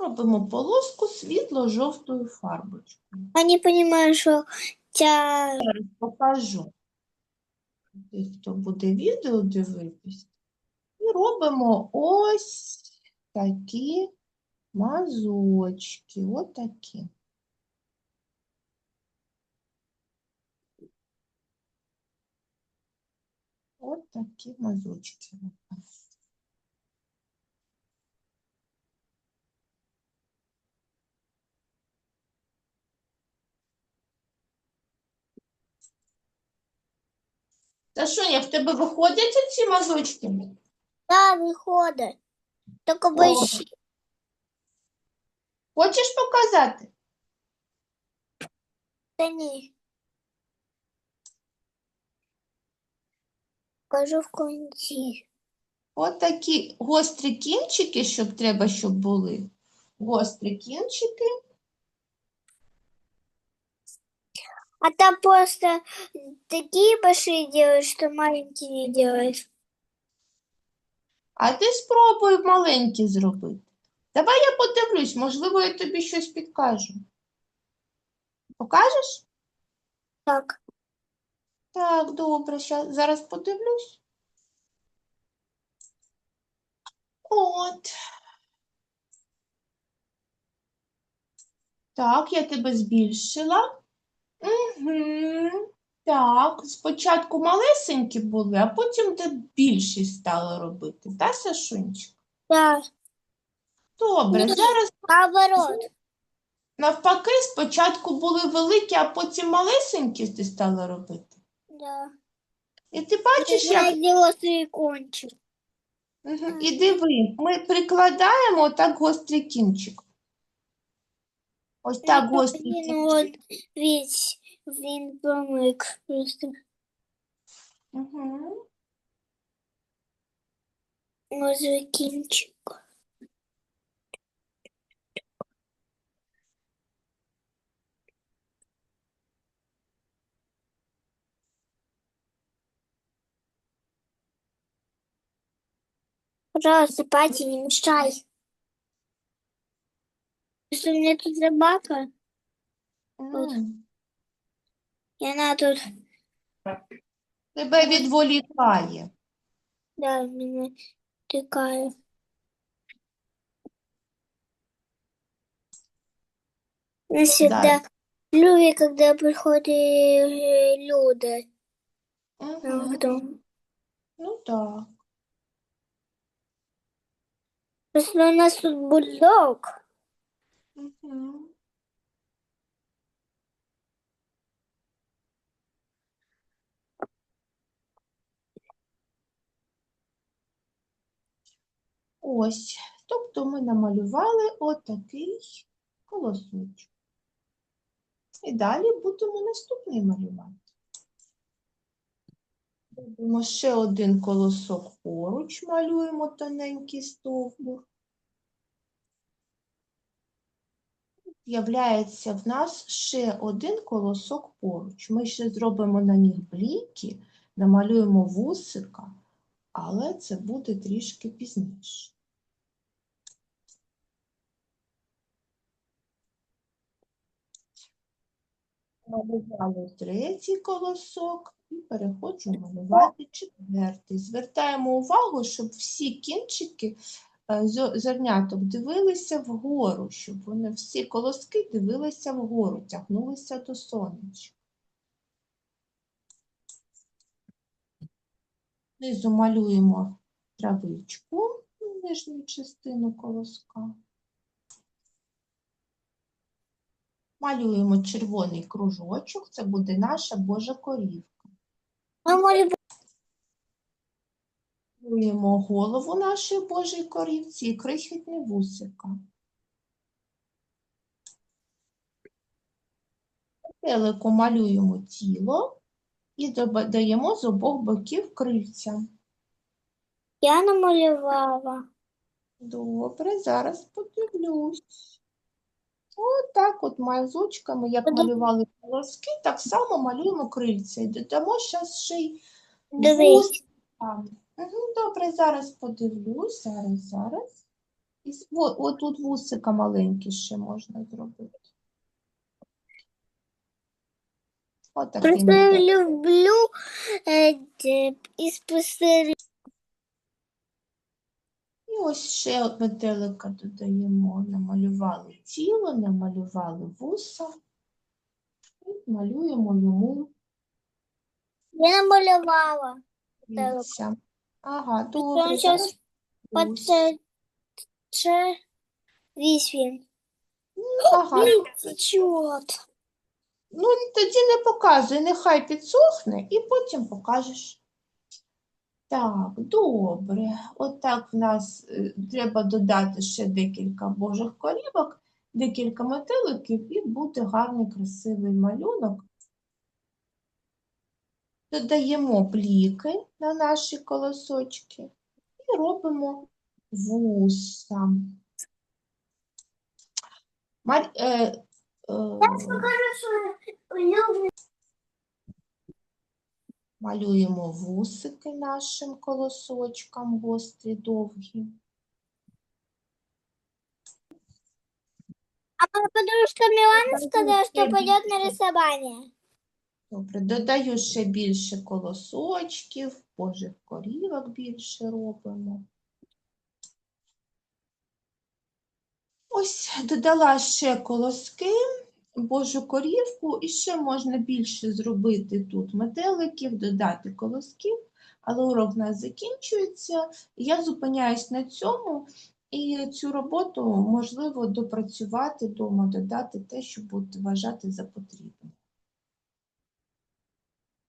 Робимо полоску світло-жовтою фарбочкою. А не понимаю, що ця Зараз покажу. Ті, хто буде відео дивитись. І робимо ось такі мазочки. Отакі. От такі мазочки. Та Соня, в тебе виходять ці мазочки? та виходить. Тільки О. Хочеш показати? Та ні. Кажу в кінці. От такі гострі кінчики, щоб треба, щоб були. Гострі кінчики. А там просто такие большие делаешь, что маленькие не делаешь. А ти спробуй маленькі зробити. Давай я подивлюсь, можливо, я тобі щось підкажу. Покажеш? Так. Так, добре, ща- зараз подивлюсь. От. Так, я тебе збільшила. Угу. Так, спочатку малесенькі були, а потім ти більші стала робити. Та, Сашунчик? Да. Добре, зараз Наоборот. навпаки, спочатку були великі, а потім малесенькі ти стала робити. Да. І ти бачиш, Я як сделала свой кончик. Мгм. І диви, ми прикладаємо так гострий кінчик. Ось так гострий Він от весь, він промик просто. Мгм. Може кінчик. Пожалуйста, Пати, не мешай. Что у меня тут собака, М. и она тут, Тебе відволікає. да, меня тыкает. Я всегда люблю, когда приходят э, люди Мгм. дом. Ну так. Просто у нас тут бульдог. Ось. Тобто ми намалювали отакий колосочок. І далі будемо наступний малювати. Робимо ще один колосок поруч, малюємо тоненький стовбур. З'являється в нас ще один колосок поруч. Ми ще зробимо на них бліки, намалюємо вусика, але це буде трішки пізніше. Малювали третій колосок і переходжу малювати четвертий. Звертаємо увагу, щоб всі кінчики е, зерняток дивилися вгору, щоб вони всі колоски дивилися вгору, тягнулися до сонечка. Знизу малюємо травичку, нижню частину колоска. Малюємо червоний кружочок, це буде наша Божа корівка. Малюємо голову нашої Божої корівці і крихітні вусика. Телику малюємо тіло і додаємо з обох боків крильця. Я намалювала. Добре, зараз подивлюсь. Отак от мазочками, як Подивлюсь. малювали колоски, так само малюємо крильця. І додамо зараз ще й Дивись. Мгм, Добре, зараз подивлюсь. Зараз, зараз. І с- о- отут вусика маленькі ще можна зробити. Отакий Просто я люблю де- із пустирі. І ось ще от метелика додаємо. Намалювали тіло, намалювали вуса. І малюємо йому Я намалювала. крильця. Ага, добре. зараз вус. це, весь він. Ага. Ой, течет. Ну, тоді не показуй, нехай підсохне і потім покажеш. Так, добре. Отак в нас е, треба додати ще декілька божих корівок, декілька метеликів і буде гарний красивий малюнок. Додаємо бліки на наші колосочки і робимо вуса. Мар... Е, е, Малюємо вусики нашим колосочкам гострі, довгі. А подружка Милана сказала, что пойдет на рисование. Добре, додаю ще більше колосочків, божих корівок більше робимо. Ось додала ще колоски, божу корівку, і ще можна більше зробити тут метеликів, додати колосків, але урок в нас закінчується. Я зупиняюсь на цьому, і цю роботу можливо допрацювати вдома, додати те, що будете вважати за потрібне.